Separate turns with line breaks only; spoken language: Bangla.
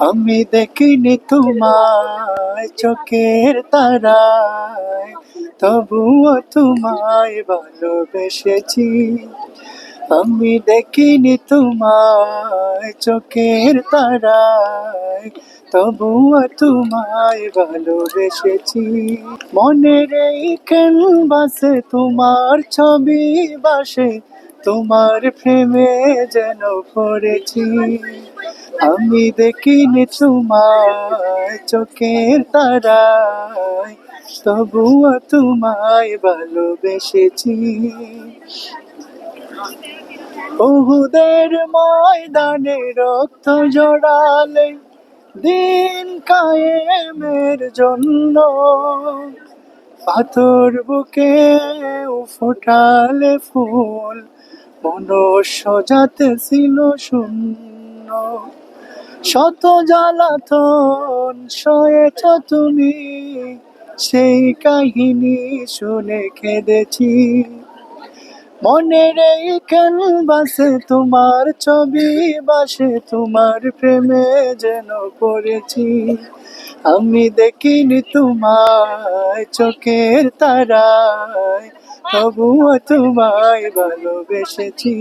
আমি দেখিনি তোমায় চোখের তারায়, তবুও তোমায় ভালোবেসেছি। আমি দেখিনি তোমায় চোখের তারায়, তবুও তোমায় ভালোবেসেছি। মনের এই ক্যানভাসে তোমার ছবি বাসে তোমার প্রেমে যেন পড়েছি। আমি দেখিনি তোমায় চোখের তারায়, তবুও তোমায় ভালোবেসেছি। বহুদের ময়দানে রক্ত জড়ালে দিন কায়েমের জন্য পাথর বুকে ফোটালে ফুল, মনুষ্য যাতে ছিল শূন্য। শত জ্বালাতন সয়েছ তুমি, সেই কাহিনী শুনে কেঁদেছি মনের এই ক্যানভাসে তোমার ছবি, বাসে তোমার প্রেমে যেন পড়েছি। আমি দেখিনি তোমায় চোখের তারায়, তবুও তোমায় ভালোবেসেছি।